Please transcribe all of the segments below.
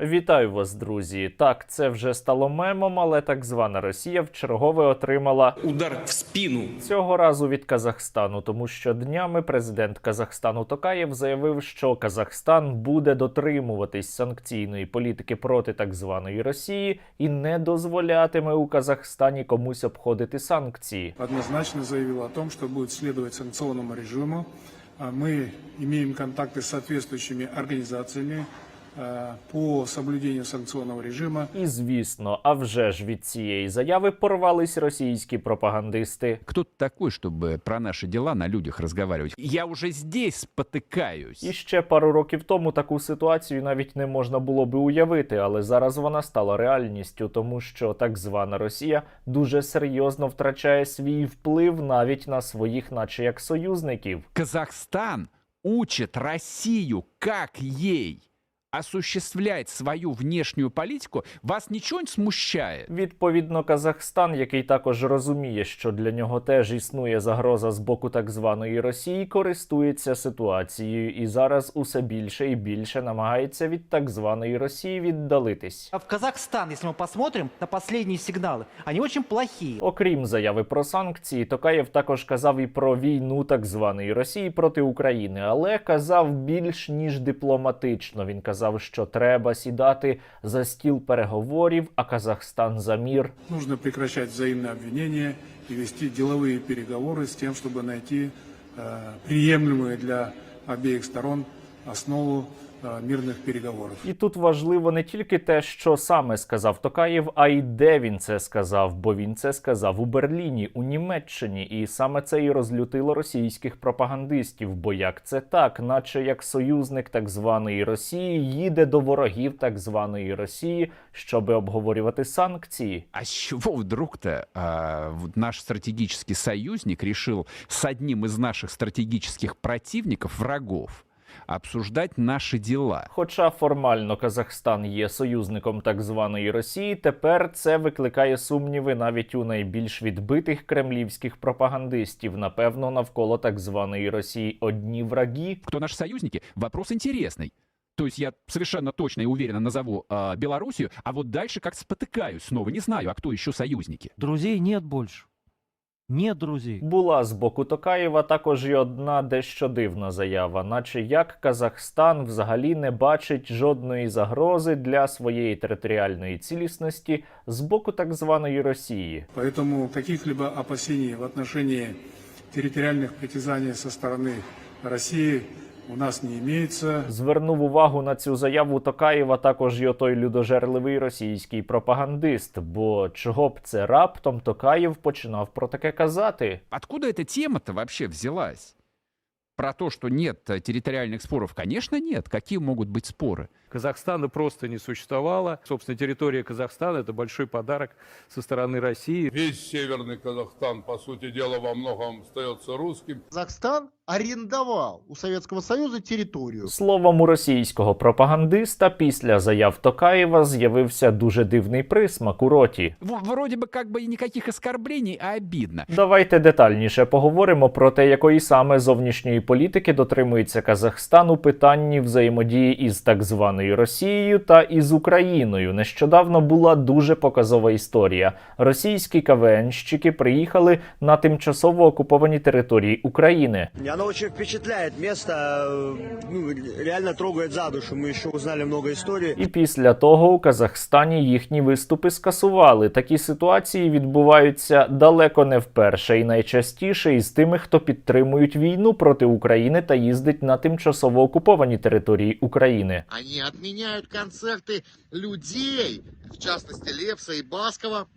Вітаю вас, друзі. Так, це вже стало мемом, але так звана Росія вчергове отримала удар в спину. цього разу від Казахстану, тому що днями президент Казахстану Токаєв заявив, що Казахстан буде дотримуватись санкційної політики проти так званої Росії і не дозволятиме у Казахстані комусь обходити санкції. однозначно заявил о том, что будет следовать санкционному режиму. А Мы имеем контакты с соответствующими организациями э, по соблюдению санкционного режима. І звісно, а вже ж від цієї заяви порвались російські пропагандисти. Кто ты такой, чтобы про наши дела на людях разговаривать? Я уже здесь спотыкаюсь. І ще пару років тому таку ситуацію навіть не можна було би уявити, але зараз вона стала реальністю, тому що так звана Росія дуже серйозно втрачає свій вплив навіть на своїх, наче як союзників. Казахстан учит Россию, как ей осуществлять свою внешнюю политику. Вас ничего не смущает? Відповідно, Казахстан, який також розуміє, що для нього теж існує загроза з боку так званої Росії, користується ситуацією і зараз усе більше і більше намагається від так званої Росії віддалитись. А в Казахстан, если мы посмотрим на последние сигналы, они очень плохие. Окрім заяви про санкції, Токаєв також казав і про війну так званої Росії проти України, але казав більш ніж дипломатично. Він казав, що треба сідати за стіл переговорів, а Казахстан за мір. Нужно прекращать взаимные обвинения и вести деловые переговоры с тем, чтобы найти э, приемлемую для обеих сторон основу мирных переговоров. І тут важливо не тільки те, що саме сказав Токаєв, а й де він це сказав, бо він це сказав у Берліні, у Німеччині, і саме це і розлютило російських пропагандистів. Бо як це так, наче як союзник так званої Росії їде до ворогів так званої Росії, щоби обговорювати санкції. А с чего вдруг-то а, наш стратегический союзник решил с одним из наших стратегических противников, врагов, обсуждать наши дела? Хоча формально Казахстан є союзником так званої Росії, тепер це викликає сумніви навіть у найбільш відбитих кремлівських пропагандистів. Напевно, навколо так званої Росії одні враги. Кто наши союзники? Вопрос интересный. То есть я совершенно точно и уверенно назову а, Белоруссию, а вот дальше как спотыкаюсь снова, не знаю, а кто еще союзники. Друзей нет больше. Нет друзей. Була з боку Токаєва також і одна дещо дивна заява, наче як Казахстан взагалі не бачить жодної загрози для своєї територіальної цілісності з боку так званої Росії. Поэтому каких-либо опасений в отношении территориальных притязаний со стороны России у нас не имеется. Звернув увагу на цю заяву Токаєва також й отой людожерливий російський пропагандист. Бо чого б це раптом Токаєв починав про таке казати? Откуда эта тема-то вообще взялась? Про то, что нет э, территориальных споров, конечно, нет. Какие могут быть споры? Казахстана просто не существовало. Собственно, территория Казахстана – это большой подарок со стороны России. Весь северный Казахстан, по сути дела, во многом остается русским. Казахстан арендовал у Советского Союза территорию. Словом, у російського пропагандиста після заяв Токаєва з'явився дуже дивний присмак у роті. В- вроде бы как бы и никаких оскорблений, а обидно. Давайте детальніше поговоримо про те, якої саме зовнішньої політики дотримується Казахстан у питанні взаємодії із так званою Росією та із Україною. Нещодавно була дуже показова історія. Російські КВНщики приїхали на тимчасово окуповані території України. Оно очень впечатляет место, э, ну, реально трогает за душу. Мы еще узнали много историй. І після того у Казахстані їхні виступи скасували. Такі ситуації відбуваються далеко не вперше і найчастіше із тими, хто підтримують війну проти України та їздить на тимчасово окуповані території України. Они отменяют концерты людей, в частности Лепса и Баскова,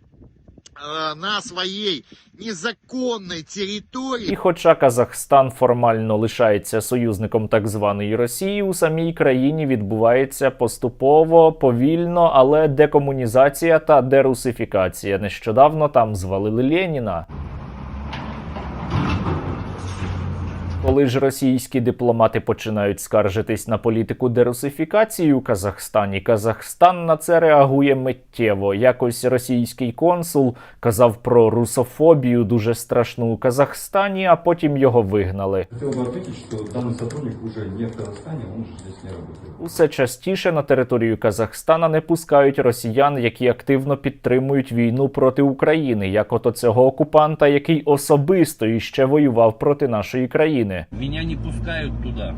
э, на своей незаконной территории. І хоча Казахстан формально лишається союзником так званої Росії, у самій країні відбувається поступово, повільно, але декомунізація та дерусифікація. Нещодавно там звалили Леніна. Коли ж російські дипломати починають скаржитись на політику дерусифікації у Казахстані, Казахстан на це реагує миттєво. Якось російський консул казав про русофобію дуже страшну у Казахстані, а потім його вигнали. Сотрудник не в здесь не. Усе частіше на територію Казахстана не пускають росіян, які активно підтримують війну проти України, як ото цього окупанта, який особисто іще воював проти нашої країни. Меня не пускают туда.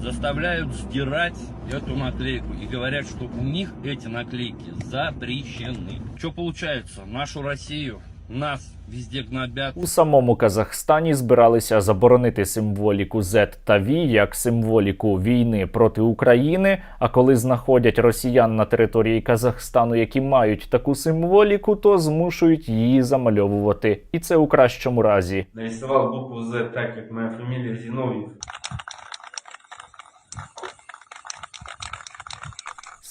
Заставляют сдирать эту наклейку и говорят, что у них эти наклейки запрещены. Что получается? Нашу Россию, нас везде гнобят. У самому Казахстані збиралися заборонити символіку Z та V як символіку війни проти України. А коли знаходять росіян на території Казахстану, які мають таку символіку, то змушують її замальовувати. І це у кращому разі. Нарисовал букву Z так, как моя фамилия Зиновьев.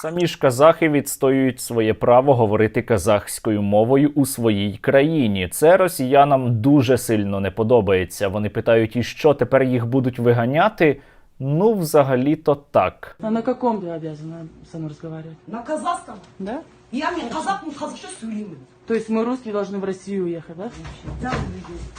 Самі ж казахи відстоюють своє право говорити казахською мовою у своїй країні. Це росіянам дуже сильно не подобається. Вони питають, і що тепер їх будуть виганяти? Ну, взагалі-то так. А на каком ти обов'язана со розмовляти? На казахському? Да? Я мен казак, мен қазақша сөйлеймін. То есть мы русские должны в Россию уехать, да? Да,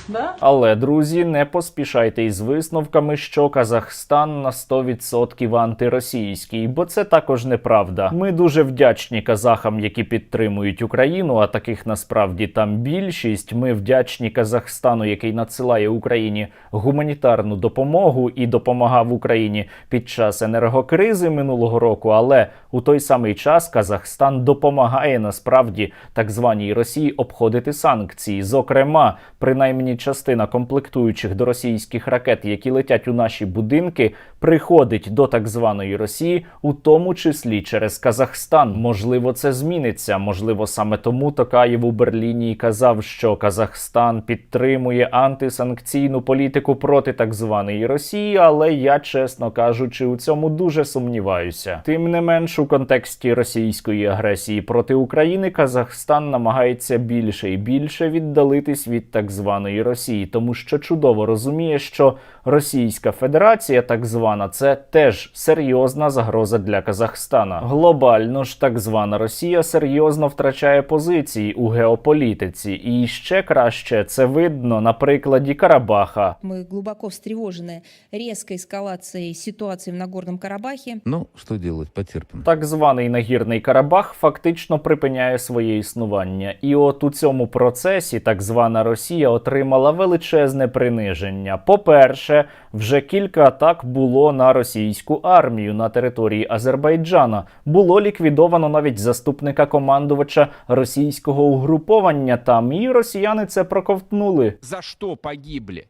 Да? Але, друзі, не поспішайте із висновками, що Казахстан на 100% антиросійський, бо це також неправда. Ми дуже вдячні казахам, які підтримують Україну, а таких насправді там більшість. Ми вдячні Казахстану, який надсилає Україні гуманітарну допомогу і допомагав Україні під час енергокризи минулого року. Але у той самий час Казахстан допомагає насправді так званій Росії обходити санкції. Зокрема, принаймні частина комплектуючих до російських ракет, які летять у наші будинки, приходить до так званої Росії, у тому числі через Казахстан. Можливо, це зміниться. Можливо, саме тому Токаєв у Берліні казав, що Казахстан підтримує антисанкційну політику проти так званої Росії, але я, чесно кажучи, у цьому дуже сумніваюся. Тим не менш, у контексті російської агресії проти України Казахстан намагається більше і більше віддалитись від так званої Росії, тому що чудово розуміє, що Російська Федерація, так звана, це теж серйозна загроза для Казахстана. Глобально ж так звана Росія серйозно втрачає позиції у геополітиці, і ще краще це видно на прикладі Карабаха. Мы глубоко встревожены резкой эскалацией ситуации в Нагорном Карабахе. Ну, что делать, потерпим. Так званий нагірний Карабах фактично припиняє своє існування, і от у цьому процесі так звана Росія отримала величезне приниження. По-перше, вже кілька атак було на російську армію на території Азербайджана. Було ліквідовано навіть заступника командувача російського угруповання там, і росіяни це проковтнули. За що погибли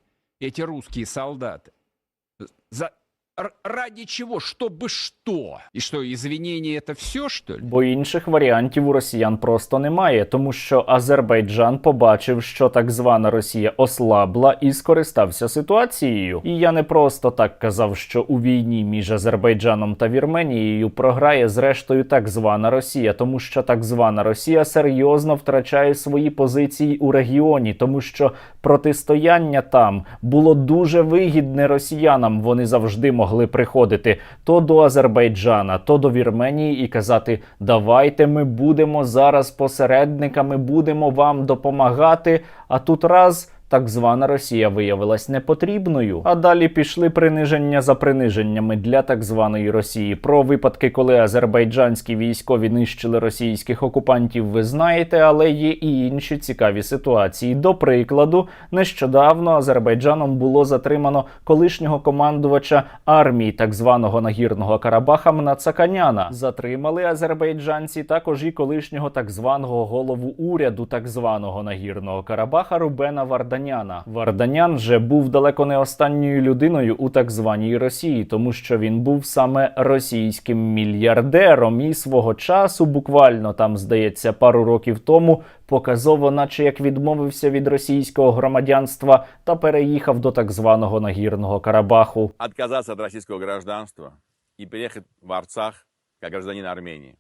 ці русские солдати? За... Ради чего? Чтобы что? И что, извинения это все, что ли? Бо інших варіантів у росіян просто немає, тому що Азербайджан побачив, що так звана Росія ослабла і скористався ситуацією. І я не просто так казав, що у війні між Азербайджаном та Вірменією програє зрештою так звана Росія, тому що так звана Росія серйозно втрачає свої позиції у регіоні, тому що протистояння там було дуже вигідне росіянам. Вони завжди могли приходити то до Азербайджана, то до Вірменії і казати: Давайте ми будемо зараз посередниками, будемо вам допомагати. А тут раз. Так звана Росія виявилась непотрібною. А далі пішли приниження за приниженнями для так званої Росії. Про випадки, коли азербайджанські військові нищили російських окупантів, ви знаєте, але є і інші цікаві ситуації. До прикладу, нещодавно Азербайджаном було затримано колишнього командувача армії так званого нагірного Карабаха Мнацаканяна. Затримали азербайджанці також і колишнього так званого голову уряду так званого нагірного Карабаха Рубена Варданяна. Варданян же був далеко не останньою людиною у так званій Росії, тому що він був саме російським мільярдером і свого часу, буквально там здається, пару років тому, показово, наче як відмовився від російського громадянства та переїхав до так званого нагірного Карабаху. Отказаться от российского гражданства и переехать в Арцах как гражданин Армении.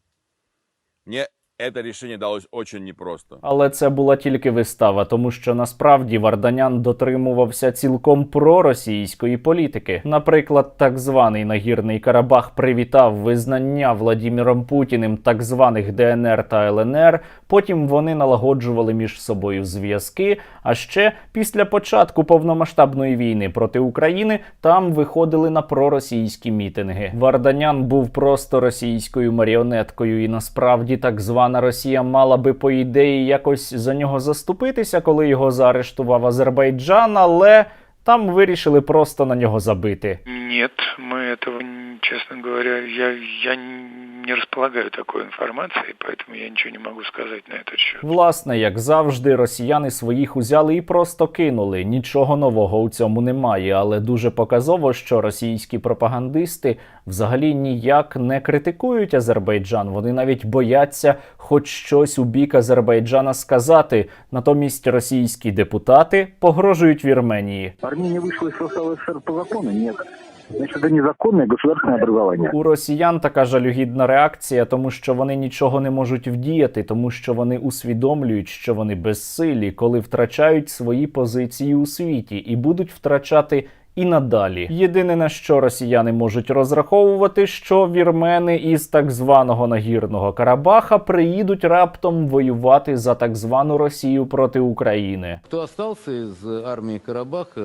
Мне это решение далось очень непросто. Але це була тільки вистава, тому що насправді Варданян дотримувався цілком проросійської політики. Наприклад, так званий нагірний Карабах привітав визнання Владіміром Путіним так званих ДНР та ЛНР. Потім вони налагоджували між собою зв'язки. А ще після початку повномасштабної війни проти України там виходили на проросійські мітинги. Варданян був просто російською маріонеткою, і насправді так звана Росія мала би по ідеї якось за нього заступитися, коли його заарештував Азербайджан, але там вирішили просто на нього забити. Ні, ми цього, чесно говоря, я, я не располагаю такой информацией, поэтому я ничего не могу сказать на этот счет. Власне, як завжди, росіяни своїх узяли і просто кинули. Нічого нового у цьому немає, але дуже показово, що російські пропагандисти взагалі ніяк не критикують Азербайджан. Вони навіть бояться хоч щось у бік Азербайджана сказати. Натомість російські депутати погрожують Вірменії. Армения вышла из состава СССР по закону? Нет. Значит, это незаконное государственное образование. У росіян така жалюгідна реакція, тому що вони нічого не можуть вдіяти, тому що вони усвідомлюють, що вони безсилі, коли втрачають свої позиції у світі і будуть втрачати. І надалі єдине на що росіяни можуть розраховувати, що вірмени із так званого нагірного Карабаха приїдуть раптом воювати за так звану Росію проти України. Кто остался из армии Карабаха,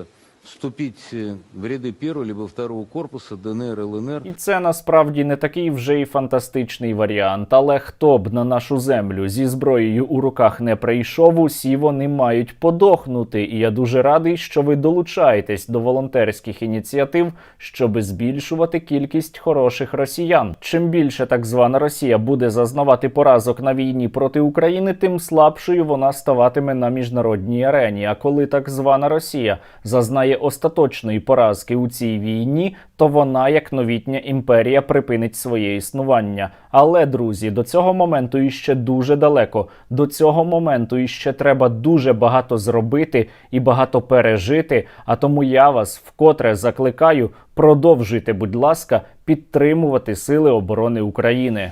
вступить в ряды первого либо второго корпуса ДНР, ЛНР. І це насправді не такий вже й фантастичний варіант. Але хто б на нашу землю зі зброєю у руках не прийшов, усі вони мають подохнути. І я дуже радий, що ви долучаєтесь до волонтерських ініціатив, щоб збільшувати кількість хороших росіян. Чим більше так звана Росія буде зазнавати поразок на війні проти України, тим слабшою вона ставатиме на міжнародній арені. А коли так звана Росія зазнає остаточної поразки у цій війні, то вона, як новітня імперія, припинить своє існування. Але, друзі, до цього моменту іще дуже далеко. До цього моменту іще треба дуже багато зробити і багато пережити. А тому я вас вкотре закликаю продовжуйте, будь ласка, підтримувати Сили оборони України.